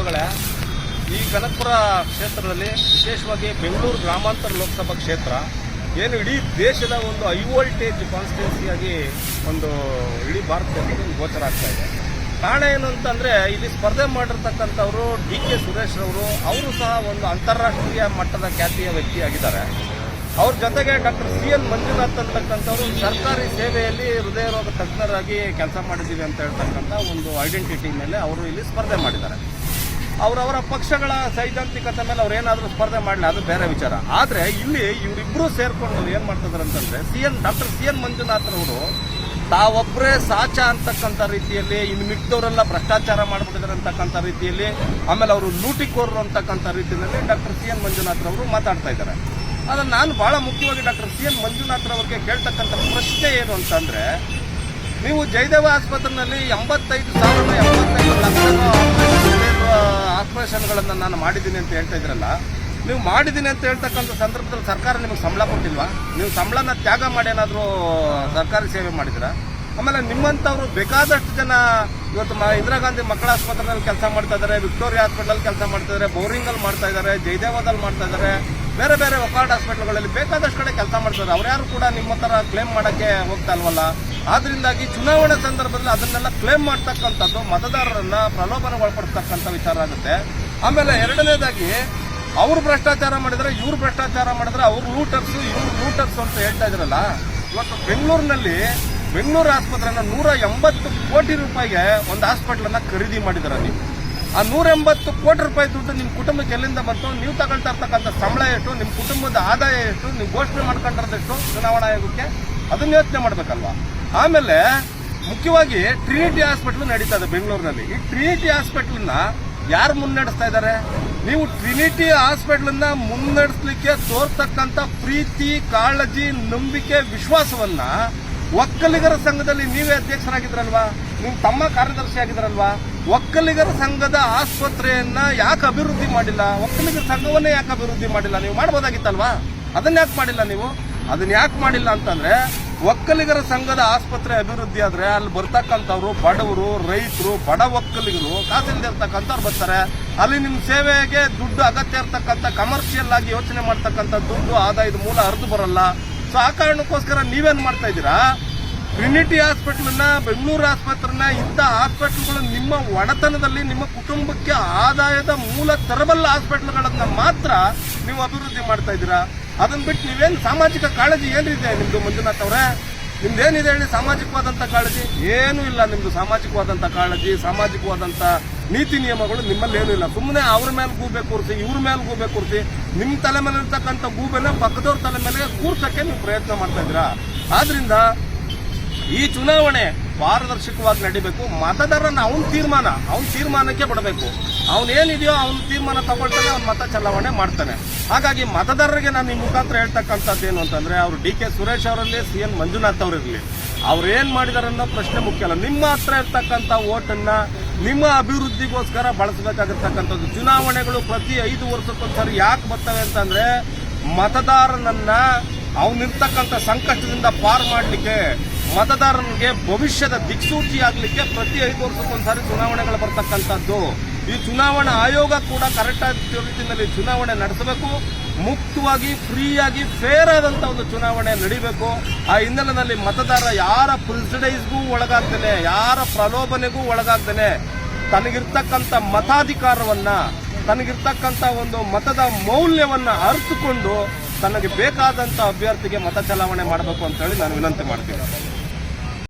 ಬಂಧುಗಳೇ, ಈ ಕನಕಪುರ ಕ್ಷೇತ್ರದಲ್ಲಿ ವಿಶೇಷವಾಗಿ ಬೆಂಗಳೂರು ಗ್ರಾಮಾಂತರ ಲೋಕಸಭಾ ಕ್ಷೇತ್ರ, ಏನು ಇಡೀ ದೇಶದ ಒಂದು ಹೈ ವೋಲ್ಟೇಜ್ ಕಾನ್ಸ್ಟಿಟ್ಯೂನ್ಸಿಯಾಗಿ ಒಂದು ಇಡೀ ಭಾರತದಲ್ಲಿ ಗೋಚರ ಆಗ್ತಾ ಇದೆ. ಕಾರಣ ಏನು ಅಂತಂದರೆ, ಇಲ್ಲಿ ಸ್ಪರ್ಧೆ ಮಾಡಿರ್ತಕ್ಕಂಥವರು ಡಿ ಕೆ ಸುರೇಶ್ ಅವರು ಅವರು ಸಹ ಒಂದು ಅಂತಾರಾಷ್ಟ್ರೀಯ ಮಟ್ಟದ ಖ್ಯಾತಿಯ ವ್ಯಕ್ತಿಯಾಗಿದ್ದಾರೆ. ಅವ್ರ ಜೊತೆಗೆ ಡಾಕ್ಟರ್ ಸಿ ಎನ್ ಮಂಜುನಾಥ್ ಅಂತಕ್ಕಂಥವ್ರು ಸರ್ಕಾರಿ ಸೇವೆಯಲ್ಲಿ ಹೃದಯ ರೋಗ ತಜ್ಞರಾಗಿ ಕೆಲಸ ಮಾಡಿದ್ದೀವಿ ಅಂತ ಹೇಳ್ತಕ್ಕಂಥ ಒಂದು ಐಡೆಂಟಿಟಿ ಮೇಲೆ ಅವರು ಇಲ್ಲಿ ಸ್ಪರ್ಧೆ ಮಾಡಿದ್ದಾರೆ. ಅವರವರ ಪಕ್ಷಗಳ ಸೈದ್ಧಾಂತಿಕತೆ ಮೇಲೆ ಅವ್ರು ಏನಾದರೂ ಸ್ಪರ್ಧೆ ಮಾಡಲಿ, ಅದು ಬೇರೆ ವಿಚಾರ. ಆದರೆ ಇಲ್ಲಿ ಇವರಿಬ್ಬರು ಸೇರ್ಕೊಂಡು ಏನು ಮಾಡ್ತಿದ್ದಾರೆ ಅಂತಂದ್ರೆ C N doctor C N ಮಂಜುನಾಥ್ರವರು ತಾವೊಬ್ಬರೇ ಸಾಚ ಅಂತಕ್ಕಂಥ ರೀತಿಯಲ್ಲಿ ಇನ್ನು ಮಿಕ್ದವರೆಲ್ಲ ಭ್ರಷ್ಟಾಚಾರ ಮಾಡ್ಬಿಟ್ಟಿದ್ದಾರೆ ಅಂತಕ್ಕಂಥ ರೀತಿಯಲ್ಲಿ, ಆಮೇಲೆ ಅವರು ಲೂಟಿಕೋರರು ಅಂತಕ್ಕಂಥ ರೀತಿಯಲ್ಲಿ ಡಾಕ್ಟರ್ ಸಿ ಎನ್ ಮಂಜುನಾಥ್ರವರು ಮಾತಾಡ್ತಾ ಇದ್ದಾರೆ ಆದರೆ ನಾನು ಭಾಳ ಮುಖ್ಯವಾಗಿ ಡಾಕ್ಟರ್ ಸಿ ಎನ್ ಮಂಜುನಾಥ್ರವ್ರಿಗೆ ಕೇಳ್ತಕ್ಕಂಥ ಪ್ರಶ್ನೆ ಏನು ಅಂತಂದರೆ, ನೀವು ಜಯದೇವ ಆಸ್ಪತ್ರೆಯಲ್ಲಿ ಎಂಬತ್ತೈದು ಸಾವಿರ ಎಂಬತ್ತೈದು ಮಾಡಿದ್ದೀನಿ ಅಂತ ಹೇಳ್ತಾ ಇದ್ರಲ್ಲ, ನೀವು ಮಾಡಿದ್ದೀನಿ ಅಂತ ಹೇಳ್ತಕ್ಕಂಥ ಸಂದರ್ಭದಲ್ಲಿ ಸರ್ಕಾರ ನಿಮಗೆ ಸಂಬಳ ಕೊಟ್ಟಿಲ್ವಾ? ನೀವು ಸಂಬಳನ ತ್ಯಾಗ ಮಾಡಿ ಏನಾದರೂ ಸರ್ಕಾರಿ ಸೇವೆ ಮಾಡಿದ್ರ? ಆಮೇಲೆ ನಿಮ್ಮಂಥವ್ರು ಬೇಕಾದಷ್ಟು ಜನ ಇವತ್ತು ಮ ಇಂದಿರಾ ಗಾಂಧಿ ಮಕ್ಕಳ ಆಸ್ಪತ್ರೆಯಲ್ಲಿ ಕೆಲಸ ಮಾಡ್ತಾ ಇದ್ದಾರೆ ವಿಕ್ಟೋರಿಯಾ ಹಾಸ್ಪಿಟಲ್ ಕೆಲಸ ಮಾಡ್ತಾ ಇದ್ದಾರೆ ಬೋರಿಂಗಲ್ಲಿ ಮಾಡ್ತಾ ಇದ್ದಾರೆ ಜಯದೇವದಲ್ಲಿ ಮಾಡ್ತಾ ಇದ್ದಾರೆ ಬೇರೆ ಬೇರೆ ಒಕಾರ್ಡ್ ಹಾಸ್ಪಿಟಲ್ಗಳಲ್ಲಿ ಬೇಕಾದಷ್ಟು ಕಡೆ ಕೆಲಸ ಮಾಡ್ತಾರೆ ಅವ್ರ್ಯಾರು ಕೂಡ ನಿಮ್ಮ ಥರ ಕ್ಲೇಮ್ ಮಾಡೋಕ್ಕೆ ಹೋಗ್ತಾ ಇಲ್ವಲ್ಲ? ಆದ್ರಿಂದಾಗಿ ಚುನಾವಣೆ ಸಂದರ್ಭದಲ್ಲಿ ಅದನ್ನೆಲ್ಲ ಕ್ಲೇಮ್ ಮಾಡ್ತಕ್ಕಂಥದ್ದು ಮತದಾರರನ್ನ ಪ್ರಲೋಭನೆ ವಿಚಾರ ಆಗುತ್ತೆ. ಆಮೇಲೆ ಎರಡನೇದಾಗಿ ಅವ್ರು ಭ್ರಷ್ಟಾಚಾರ ಮಾಡಿದ್ರೆ, ಇವ್ರು ಭ್ರಷ್ಟಾಚಾರ ಮಾಡಿದ್ರೆ ಅವ್ರು ಲೂಟರ್ಸ್ ಇವ್ರು ಲೂಟರ್ಸ್ ಅಂತ ಹೇಳ್ತಾ ಇದ್ರಲ್ಲ, ಇವತ್ತು ಬೆಂಗಳೂರಿನಲ್ಲಿ ಬೆಂಗಳೂರು ಆಸ್ಪತ್ರೆನ ನೂರ ಎಂಬತ್ತು ಕೋಟಿ ರೂಪಾಯಿಗೆ ಒಂದು ಹಾಸ್ಪಿಟ್ಲನ್ನ ಖರೀದಿ ಮಾಡಿದ್ರ ನೀವು. ಆ ನೂರ ಎಂಬತ್ತು ಕೋಟಿ ರೂಪಾಯಿ ದುಡ್ಡು ನಿಮ್ಮ ಕುಟುಂಬಕ್ಕೆ ಎಲ್ಲಿಂದ ಬಂತು? ನೀವು ತಗೊಳ್ತಾ ಇರ್ತಕ್ಕಂಥ ಸಂಬಳ ಎಷ್ಟು? ನಿಮ್ಮ ಕುಟುಂಬದ ಆದಾಯ ಎಷ್ಟು? ನೀವು ಘೋಷಣೆ ಮಾಡ್ಕೊಂಡಿರೋದೆಷ್ಟು ಚುನಾವಣಾ ಆಯೋಗಕ್ಕೆ? ಅದನ್ನ ಯೋಚನೆ ಮಾಡ್ಬೇಕಲ್ವಾ? ಆಮೇಲೆ ಮುಖ್ಯವಾಗಿ ಟ್ರಿನಿಟಿ ಹಾಸ್ಪಿಟಲ್ ನಡೀತಾ ಬೆಂಗಳೂರಿನಲ್ಲಿ. ಈ ಟ್ರಿನಿಟಿ ಹಾಸ್ಪಿಟಲ್ನ ಯಾರು ಮುನ್ನಡೆಸ್ತಾ ಇದ್ದಾರೆ? ನೀವು ಟ್ರಿನಿಟಿ ಹಾಸ್ಪಿಟಲ್ನ ಮುನ್ನಡೆಸಲಿಕ್ಕೆ ತೋರ್ತಕ್ಕಂಥ ಪ್ರೀತಿ, ಕಾಳಜಿ, ನಂಬಿಕೆ, ವಿಶ್ವಾಸವನ್ನ ಒಕ್ಕಲಿಗರ ಸಂಘದಲ್ಲಿ ನೀವೇ ಅಧ್ಯಕ್ಷರಾಗಿದ್ರಲ್ವಾ? ನೀವು ತಮ್ಮ ಕಾರ್ಯದರ್ಶಿ ಆಗಿದ್ರಲ್ವಾ? ಒಕ್ಕಲಿಗರ ಸಂಘದ ಆಸ್ಪತ್ರೆಯನ್ನ ಯಾಕೆ ಅಭಿವೃದ್ಧಿ ಮಾಡಿಲ್ಲ? ಒಕ್ಕಲಿಗರ ಸಂಘವನ್ನೇ ಯಾಕೆ ಅಭಿವೃದ್ಧಿ ಮಾಡಿಲ್ಲ? ನೀವು ಮಾಡ್ಬೋದಾಗಿತ್ತಲ್ವಾ? ಅದನ್ನ ಯಾಕೆ ಮಾಡಿಲ್ಲ ನೀವು? ಅದನ್ನ ಯಾಕೆ ಮಾಡಿಲ್ಲ ಅಂತಂದ್ರೆ ಒಕ್ಕಲಿಗರ ಸಂಘದ ಆಸ್ಪತ್ರೆ ಅಭಿವೃದ್ಧಿ ಆದರೆ ಅಲ್ಲಿ ಬರ್ತಕ್ಕಂಥವ್ರು, ಬಡವರು, ರೈತರು, ಬಡ ಒಕ್ಕಲಿಗರು ಕಾಸಿಂದ ಇರ್ತಕ್ಕಂಥವ್ರು ಬರ್ತಾರೆ. ಅಲ್ಲಿ ನಿಮ್ಮ ಸೇವೆಗೆ ದುಡ್ಡು ಅಗತ್ಯ ಇರ್ತಕ್ಕಂಥ ಕಮರ್ಷಿಯಲ್ ಆಗಿ ಯೋಚನೆ ಮಾಡ್ತಕ್ಕಂಥ ದುಡ್ಡು ಆದಾಯದ ಮೂಲ ಹರಿದು ಬರಲ್ಲ. ಸೊ ಆ ಕಾರಣಕ್ಕೋಸ್ಕರ ನೀವೇನು ಮಾಡ್ತಾ ಇದ್ದೀರಾ? ಟ್ರಿನಿಟಿ ಹಾಸ್ಪಿಟ್ಲನ್ನ ಬೆಂಗಳೂರು ಆಸ್ಪತ್ರೆನ, ಇಂಥ ಹಾಸ್ಪಿಟಲ್ಗಳು ನಿಮ್ಮ ಒಡೆತನದಲ್ಲಿ, ನಿಮ್ಮ ಕುಟುಂಬಕ್ಕೆ ಆದಾಯದ ಮೂಲ ತರಬಲ್ಲ ಹಾಸ್ಪಿಟಲ್ಗಳನ್ನ ಮಾತ್ರ ನೀವು ಅಭಿವೃದ್ಧಿ ಮಾಡ್ತಾ ಇದ್ದೀರಾ? ಅದನ್ನ ಬಿಟ್ಟು ನೀವೇನು ಸಾಮಾಜಿಕ ಕಾಳಜಿ ಏನಿದೆ ನಿಮ್ದು ಮಂಜುನಾಥ್ ಅವರೇ? ನಿಮ್ದೇನಿದೆ ಹೇಳಿ ಸಾಮಾಜಿಕವಾದಂಥ ಕಾಳಜಿ? ಏನೂ ಇಲ್ಲ ನಿಮ್ದು ಸಾಮಾಜಿಕವಾದಂಥ ಕಾಳಜಿ ಸಾಮಾಜಿಕವಾದಂಥ ನೀತಿ ನಿಯಮಗಳು ನಿಮ್ಮಲ್ಲಿ ಏನೂ ಇಲ್ಲ. ಸುಮ್ಮನೆ ಅವ್ರ ಮೇಲೆ ಗೂಬೆ ಕೂರಿಸಿ, ಇವ್ರ ಮೇಲೆ ಗೂಬೆ ಕೂರಿಸಿ ನಿಮ್ಮ ತಲೆ ಮೇಲೆ ಇರ್ತಕ್ಕಂಥ ಗೂಬೆನ ಪಕ್ಕದವ್ರ ತಲೆ ಮೇಲೆ ಕೂರ್ಸಕ್ಕೆ ನೀವು ಪ್ರಯತ್ನ ಮಾಡ್ತಾ ಇದ್ದೀರಾ? ಆದ್ರಿಂದ ಈ ಚುನಾವಣೆ ಪಾರದರ್ಶಕವಾಗಿ ನಡಿಬೇಕು. ಮತದಾರನ ಅವನ ತೀರ್ಮಾನ, ಅವನ ತೀರ್ಮಾನಕ್ಕೆ ಬಿಡಬೇಕು ಅವನೇನಿದೆಯೋ ಅವನ ತೀರ್ಮಾನ ತಗೊಳ್ತಾನೆ, ಅವ್ನ ಮತ ಚಲಾವಣೆ ಮಾಡ್ತಾನೆ. ಹಾಗಾಗಿ ಮತದಾರರಿಗೆ ನಾನು ಈ ಮುಖಾಂತರ ಹೇಳ್ತಕ್ಕಂಥದ್ದು ಏನು ಅಂತಂದ್ರೆ, ಅವರು ಡಿ ಕೆ ಸುರೇಶ್ ಅವರಲ್ಲಿ, ಸಿ ಎನ್ ಮಂಜುನಾಥ್ ಅವರಿರಲಿ. ಅವ್ರು ಏನು ಮಾಡಿದಾರೆ ಅನ್ನೋ ಪ್ರಶ್ನೆ ಮುಖ್ಯ ಅಲ್ಲ. ನಿಮ್ಮ ಹತ್ರ ಇರ್ತಕ್ಕಂಥ ಓಟನ್ನು ನಿಮ್ಮ ಅಭಿವೃದ್ಧಿಗೋಸ್ಕರ ಬಳಸಬೇಕಾಗಿರ್ತಕ್ಕಂಥದ್ದು. ಚುನಾವಣೆಗಳು ಪ್ರತಿ ಐದು ವರ್ಷಕ್ಕೊಂದ್ಸರಿ ಯಾಕೆ ಬರ್ತವೆ ಅಂತಂದ್ರೆ, ಮತದಾರನನ್ನ ಅವನಿರ್ತಕ್ಕಂಥ ಸಂಕಷ್ಟದಿಂದ ಪಾರು ಮಾಡಲಿಕ್ಕೆ ಮತದಾರನಿಗೆ ಭವಿಷ್ಯದ ದಿಕ್ಸೂಚಿ ಆಗ್ಲಿಕ್ಕೆ ಪ್ರತಿ ಐದು ವರ್ಷಕ್ಕೊಂದ್ಸಾರಿ ಚುನಾವಣೆಗಳು ಬರ್ತಕ್ಕಂಥದ್ದು. ಈ ಚುನಾವಣಾ ಆಯೋಗ ಕೂಡ ಕರೆಕ್ಟ್ ಆದ ರೀತಿಯಲ್ಲಿ ಚುನಾವಣೆ ನಡೆಸಬೇಕು. ಮುಕ್ತವಾಗಿ, ಫ್ರೀಯಾಗಿ ಫೇರ್ ಆದಂತ ಒಂದು ಚುನಾವಣೆ ನಡಿಬೇಕು. ಆ ಹಿನ್ನೆಲೆಯಲ್ಲಿ ಮತದಾರ ಯಾರ ಪ್ರಿಸಿಡೈಸ್ಗೂ ಒಳಗಾಗ್ತಾನೆ ಯಾರ ಪ್ರಲೋಭನೆಗೂ ಒಳಗಾಗ್ತಾನೆ ತನಗಿರ್ತಕ್ಕಂಥ ಮತಾಧಿಕಾರವನ್ನ, ತನಗಿರ್ತಕ್ಕಂಥ ಒಂದು ಮತದ ಮೌಲ್ಯವನ್ನ ಅರಿತುಕೊಂಡು ತನಗೆ ಬೇಕಾದಂತ ಅಭ್ಯರ್ಥಿಗೆ ಮತ ಚಲಾವಣೆ ಮಾಡಬೇಕು ಅಂತ ಹೇಳಿ ನಾನು ವಿನಂತಿ ಮಾಡ್ತೀನಿ.